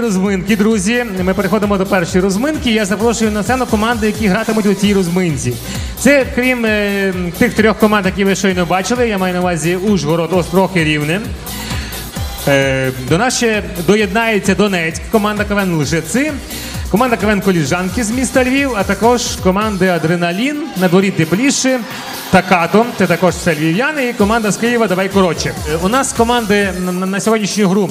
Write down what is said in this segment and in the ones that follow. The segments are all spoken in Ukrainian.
Розминки, друзі. Ми переходимо до першої розминки. Я запрошую на сцену команди, які гратимуть у цій розминці. Це крім е, тих трьох команд, які ви щойно бачили. Я маю на увазі Ужгород, Острог і Рівне. Е, до нас ще доєднається Донецьк, команда КВН Лжеци, команда КВН Коліжанки з міста Львів, а також команди Адреналін, на дворі тепліше, Такато, це також все львів'яни, і команда з Києва Давай коротше. Е, У нас команди на, сьогоднішню гру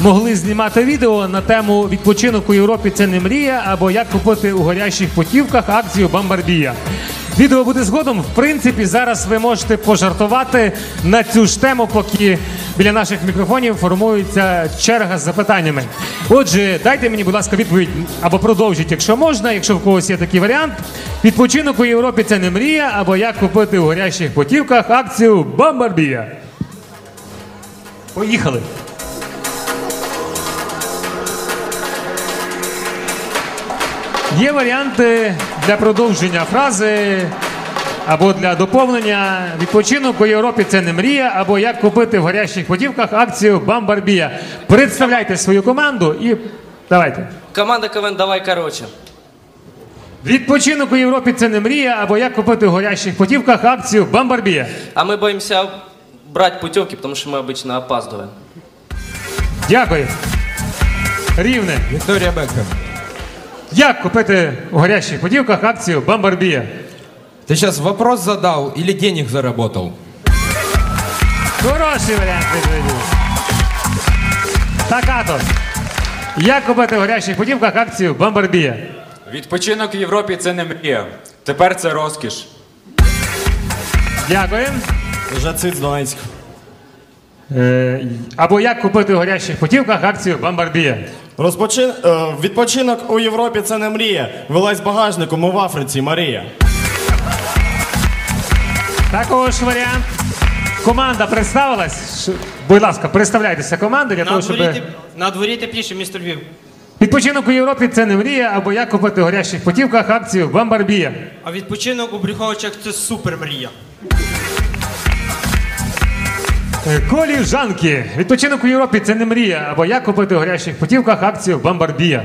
могли знімати відео на тему відпочинок у Європі це не мрія, або як купити у горящих путівках акцію Бамбардія. Відео буде згодом. В принципі, зараз ви можете пожартувати на цю ж тему, поки біля наших мікрофонів формується черга з запитаннями. Отже, дайте мені, будь ласка, відповідь або продовжіть, якщо можна, якщо в когось є такий варіант. Відпочинок у Європі це не мрія, або як купити у горящих путівках акцію Бамбарбія. Поїхали. Є варіанти для продовження фрази або для доповнення. Відпочинок у Європі це не мрія, або як купити в гарячих путівках акцію Бамбарбія. Представляйте свою команду і давайте. Команда КВН «Давай короче». Відпочинок у Європі це не мрія, або як купити в горящих путівках акцію Бамбарбія. А мы боимся брать путевки, потому что мы обычно опаздываем. Дякую. Рівне. Вікторія Бекхем. Як купити у горящих путівках акцію Бамбарбія? Ты сейчас вопрос задал или денег заработал? Хороший варіант відповіді. Такато. Як купити в горящих путівках акцію Бамбарбія? Відпочинок в Європі це не мрія. Тепер це розкіш. Дякую. Жацит з Донецька. Е, або як купити в горящих путівках акцію Бамбарбія? Розпочин... е, відпочинок у Європі це не мрія. Вилазь багажником у в Африці, Марія. Також варіант. Команда представилась. Ш- Будь ласка, представляйтеся команди для того, На щоб. дворі, теп- на дворі тепліше, місто Львів. Відпочинок у Європі це не мрія, або як купити в горящих путівках акцію Бамбарбія. А відпочинок у Брюховичах це супер мрія. Е, Коліжанки. Відпочинок у Європі це не мрія, або як купити в горящих путівках акцію Бамбарбія.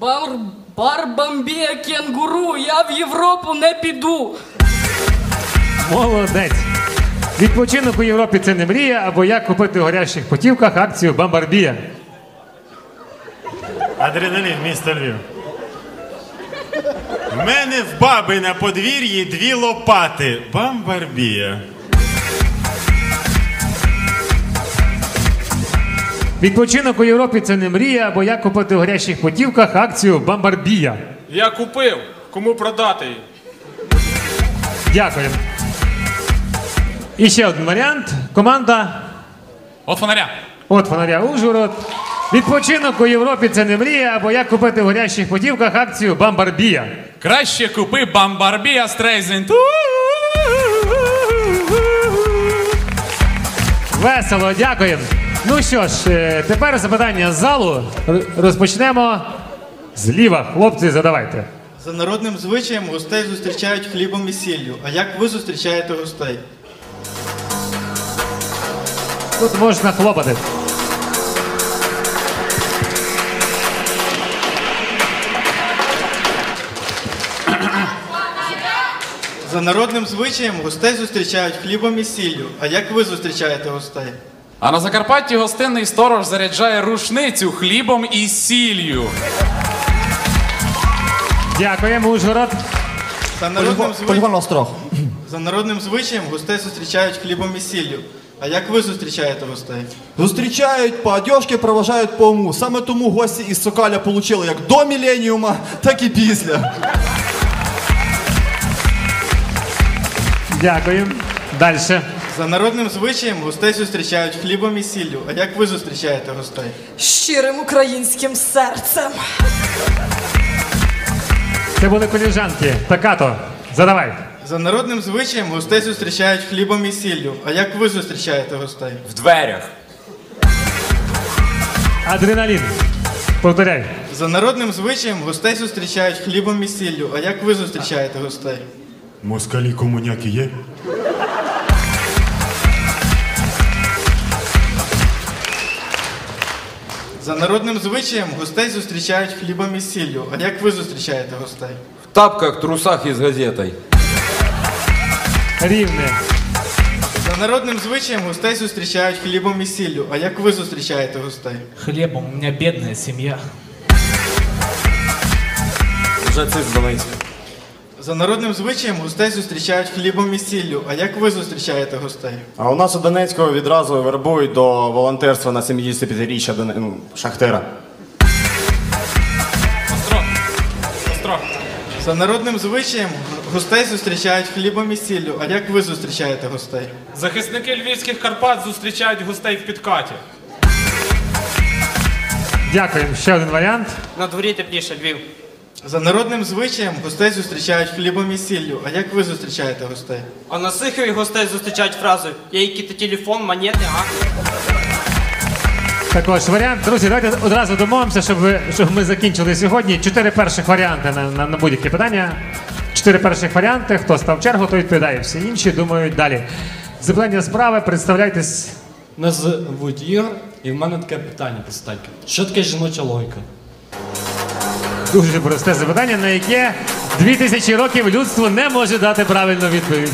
Бар, барбамбія кенгуру, я в Європу не піду. Молодець. Відпочинок у Європі це не мрія, або як купити в горящих путівках акцію Бамбарбія. Адреналін, місто Львів. В мене в баби на подвір'ї дві лопати. Бамбарбія. Відпочинок у Європі це не мрія, або як купити в горящих путівках акцію Бамбарбія. Я купив. Кому продати? Дякую. І ще один варіант. Команда От фонаря. от фонаря Ужгород. Відпочинок у Європі це не мрія, або як купити в горящих путівках акцію Бамбарбія. Краще купи Бамбарбія Стрейзенд. Весело, дякую. Ну що ж, е, тепер запитання з залу. Р- Розпочнемо зліва. Хлопці, задавайте. За народним звичаєм гостей зустрічають хлібом і сіллю. А як ви зустрічаєте гостей? Тут можна хлопати. За народним звичаєм гостей зустрічають хлібом і сіллю. А як ви зустрічаєте гостей? А на Закарпатті гостинний сторож заряджає рушницю хлібом і сіллю. Дякуємо, Ужгород. За народним, зви... Острог. За народним звичаєм гостей зустрічають хлібом і сіллю. А як ви зустрічаєте гостей? Зустрічають по одежці, проважають по уму. Саме тому гості із Сокаля получили як до міленіума, так і після. Дякую. Далі. За народним звичаєм гостей зустрічають хлібом і сіллю. А як ви зустрічаєте гостей? Щирим українським серцем. Це були коліжанки. Такато. Задавай. За народним звичаєм гостей зустрічають хлібом і сіллю. А як ви зустрічаєте гостей? В дверях. Адреналін. Повторяй. За народним звичаєм гостей зустрічають хлібом і сіллю. А як ви зустрічаєте гостей? Москалі комуняки є? За народним звичаєм гостей зустрічають хлібом і сіллю. А як ви зустрічаєте гостей? В тапках, трусах и с газетой. Рівне. За народним звичаєм гостей зустрічають хлібом і сіллю. А як ви зустрічаєте гостей? Хлебом, у меня бедная семья. Жаци з Донецька. За народним звичаєм гостей зустрічають хлібом і сіллю. А як ви зустрічаєте гостей? А у нас у Донецьку відразу вербують до волонтерства на 75-річчя Доне- ну, Шахтера. Остро. Остро. За народним звичаєм гостей зустрічають хлібом і сіллю. А як ви зустрічаєте гостей? Захисники львівських Карпат зустрічають гостей в підкаті. Дякуємо. Ще один варіант. На дворі тепліше, Львів. За народним звичаєм гостей зустрічають хлібом і сіллю. А як ви зустрічаєте гостей? А на Сихові гостей зустрічають фразою «Я який-то телефон, монети, а?» Також варіант. Друзі, давайте одразу домовимося, щоб, ви, щоб ми закінчили сьогодні. Чотири перших варіанти на, на, на будь-які питання. Чотири перших варіанти. Хто став чергу, той відповідає. Всі інші думають далі. Запитання справи, представляйтесь. Мене звуть Ігор, і в мене таке питання постатьке. Що таке жіноча логіка? Дуже просте запитання, на яке 2000 років людство не може дати правильну відповідь.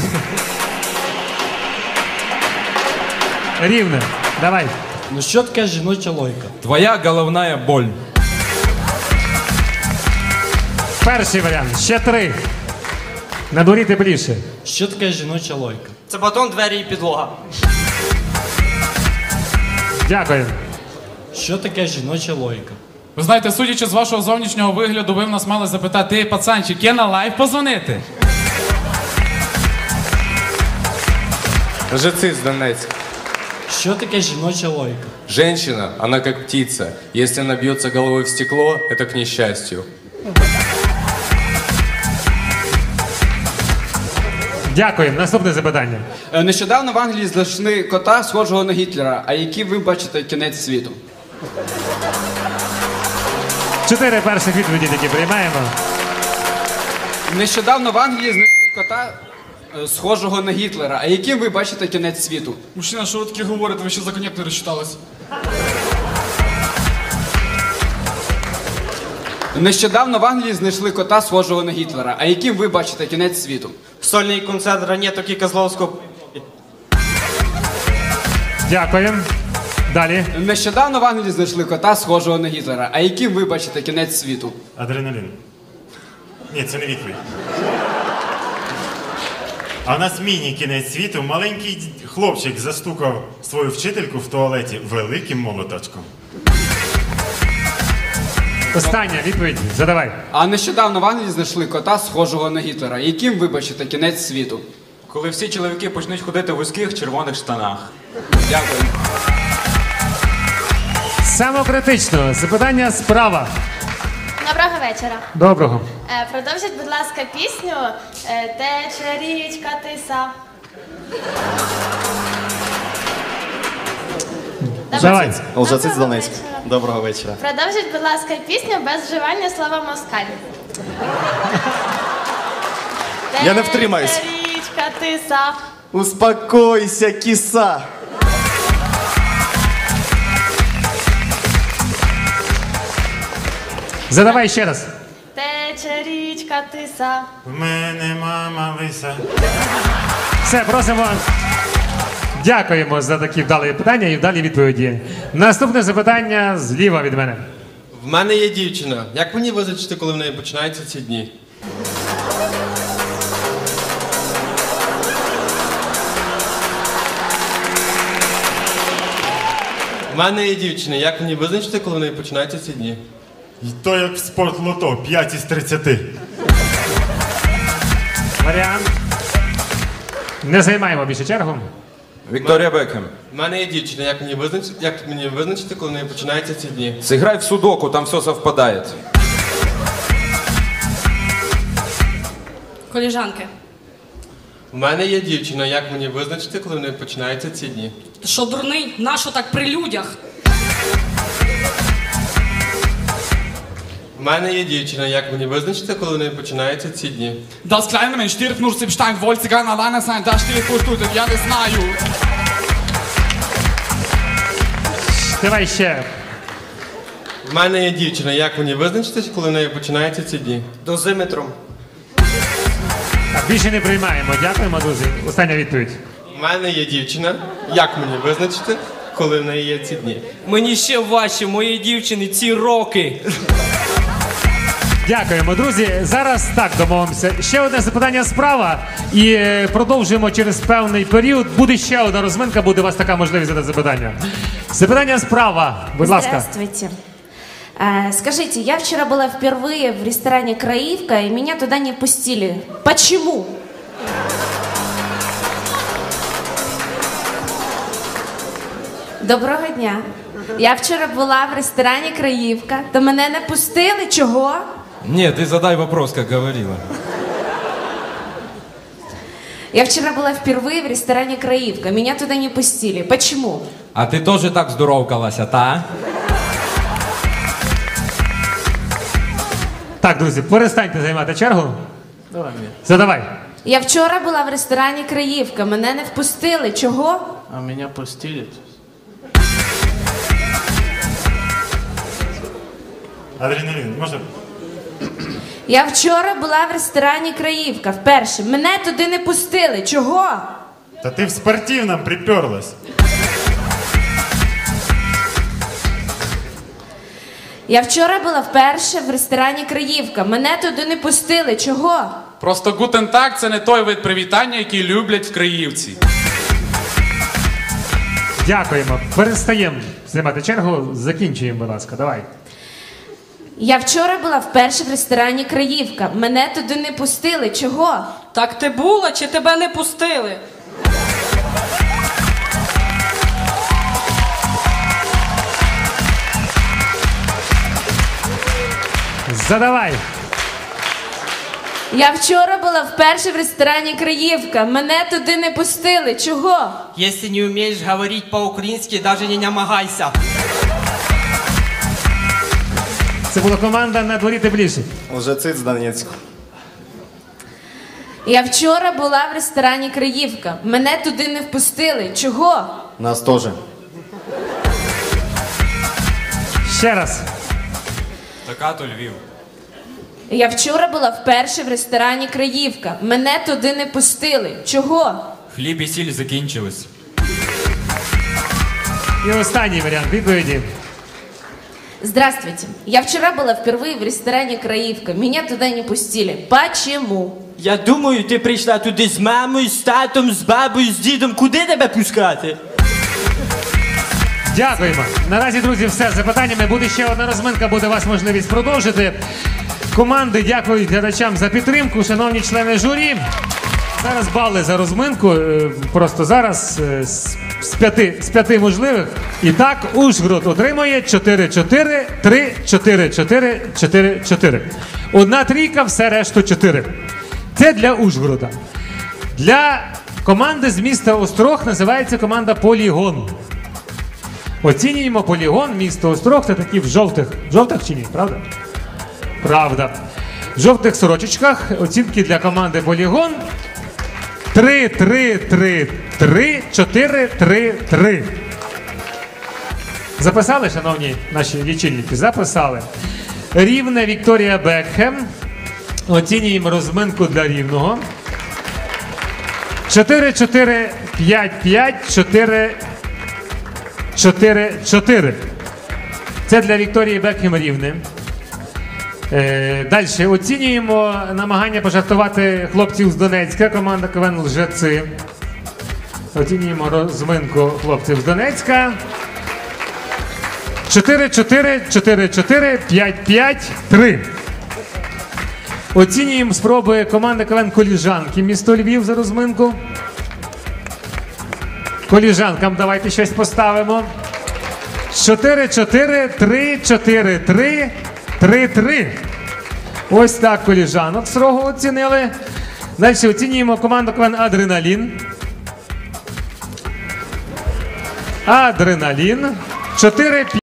Рівне. Давай. Ну що таке жіноча логіка? Твоя головная боль. Перший варіант. Ще три. На дворі тепліше. Що таке жіноча логіка? Це батон, двері і підлога. Дякую. Що таке жіноча логіка? Ви знаєте, судячи з вашого зовнішнього вигляду, ви в нас мали запитати, «Ей, пацанчик, є на лайв позвонити? Жецы с Донецка. Що таке жіноча логіка? Женщина, она как птица. Если она бьется головой в стекло, это к несчастью. Дякуємо. Наступне запитання. Е, Нещодавно в Англії знайшли кота, схожого на Гітлера. А який ви бачите кінець світу? Чотири перших відповіді такі приймаємо. Нещодавно в Англії знайшли кота, е, схожого на Гітлера. А яким ви бачите кінець світу? Мужчина, що ви таке говорите? Ви ще за коньяк не розчитались? Нещодавно в Англії знайшли кота, схожого на Гітлера. А яким ви бачите кінець світу? Сольний концерт Ранеток і Козловського. Дякуємо. Далі. Нещодавно в Англії знайшли кота, схожого на Гітлера. А яким ви бачите кінець світу? Адреналін. Ні, це не відповідь. А в нас міні-кінець світу. Маленький хлопчик застукав свою вчительку в туалеті великим молоточком. Остання відповідь. Задавай. А нещодавно в Англії знайшли кота, схожого на Гітлера. Яким ви бачите кінець світу? Коли всі чоловіки почнуть ходити в вузьких червоних штанах. Дякую. Самокритично. Запитання справа. Доброго вечора. Доброго. Е, продовжіть, будь ласка, пісню е, Тече річка тиса. Давай. Лжеці з Доброго Донецька. вечора. Доброго вечора. Продовжіть, будь ласка, пісню без вживання слова москаль. Я не втримаюсь. Тече річка тиса. Успокойся, кіса. Задавай ще раз. Тече річка тиса. В мене мама лиса. Все, просимо. Дякуємо за такі вдалі питання і вдалі відповіді. Наступне запитання зліва від мене. В мене є дівчина. Як мені визначити, коли в неї починаються ці дні? В мене є дівчина. Як мені визначити, коли в неї починаються ці дні? І то як в спортлото, 5 із 30. Варіант. Не займаємо більше чергу. Виктория Бекхэм. В мене є дівчина. Як мені визначити, як мені визначити, коли в неї починаються ці дні? Сыграй в судоку, там все совпадает. Коліжанки. У мене є дівчина. Як мені визначити, коли в неї починаються ці дні? Ти що, дурний? Нащо так при людях? У мене є дівчина. Як мені визначити, коли в неї починаються ці дні? Das kleine Mensch stirbt nur sieben Stein, wollte sie gerne alleine sein, da steht vor Stunden, я не знаю. Давай ще. В мене є дівчина, як мені визначитись, коли в неї починаються ці дні? Дозиметром. Так, більше не приймаємо. Дякуємо, друзі. Остання відповідь. В мене є дівчина, як мені визначити, коли в неї є ці дні? Мені ще важче, моєї дівчини ці роки. Дякуємо, друзі. Зараз так домовимося. Ще одне запитання справа. І е, продовжуємо через певний період. Буде ще одна розминка, буде у вас така можливість задати запитання. Запитання справа, будь ласка. Здравствуйте. А, Скажите, я вчера была впервые в ресторане «Краивка», и меня туда не пустили. Почему? Доброго дня. Я вчора була в ресторані «Краївка», то мене не пустили. Чого? Нет, ты задай вопрос, как говорила. Я вчера была впервые в ресторане «Краивка», меня туда не пустили. Почему? А ты тоже так здоровкалась, а та? Так, друзі, перестаньте займати чергу. Давай мені. Задавай. Я вчора була в ресторані «Краївка», мене не впустили. Чого? А меня пустили. Адреналін, може? Я вчора була в ресторані Краївка вперше. Мене туди не пустили. Чого? Та ти в спортивному приперлась. Я вчора була вперше в ресторані Краївка. Мене туди не пустили. Чого? Просто гутен так це не той вид привітання, який люблять в Криївці. Дякуємо. Перестаємо займати чергу. Закінчуємо, будь ласка. Давай. Я вчора була вперше в ресторані Краївка. Мене туди не пустили. Чого? Так ти була чи тебе не пустили? Задавай. Я вчора була вперше в ресторані Краївка. Мене туди не пустили. Чого? Если не умеешь говорить по-украински, даже не намагайся. Це була команда на дворі тепліше. Лжецит з Донецька. Я вчора була в ресторані Краївка. Мене туди не впустили. Чого? Нас теж. Ще раз. Така то Львів. Я вчора була вперше в ресторані Краївка. Мене туди не пустили. Чого? Хліб і сіль закінчились. І останній варіант відповіді. Здравствуйте. Я вчера была впервые в ресторане «Краивка». Меня туда не пустили. Почему? Я думаю, ти прийшла туди з мамою, з татом, з бабою, з дідом. Куди тебе пускати? Дякуємо. Наразі, друзі, все з запитаннями. Буде ще одна розминка, буде у вас можливість продовжити. Команди дякують глядачам за підтримку, шановні члени журі. Зараз бали за розминку. е, Просто зараз е, з п'яти, з п'яти можливих. І так, Ужгород отримує 4-4, 3-4-4, 4-4. Одна трійка, все решту 4. Це для Ужгорода. Для команди з міста Острог називається команда Полігон. Оцінюємо полігон місто Острог. Це такі в жовтих. Жовтих чи ні, правда? Правда. В жовтих сорочечках оцінки для команди Полігон 3, 3, 3, 3, 4, 3, 3. Записали, шановні наші лічильники? Записали. Рівне Вікторія Бекхем. Оцінюємо розминку для рівного. 4, 4, 5, 5, 4, 4, 4. Це для Вікторії Бекхем рівне. Е, Далі оцінюємо намагання пожартувати хлопців з Донецька, команда КВН Лжеци. Оцінюємо розминку хлопців з Донецька. 4-4, 4-4, 5-5, 3. Оцінюємо спроби команди КВН Коліжанки місто Львів за розминку. Коліжанкам давайте щось поставимо. 4-4, 3-4, 3, 3-3. Ось так коліжанок строго оцінили. Далі оцінюємо команду КВН Адреналін. Адреналін. 4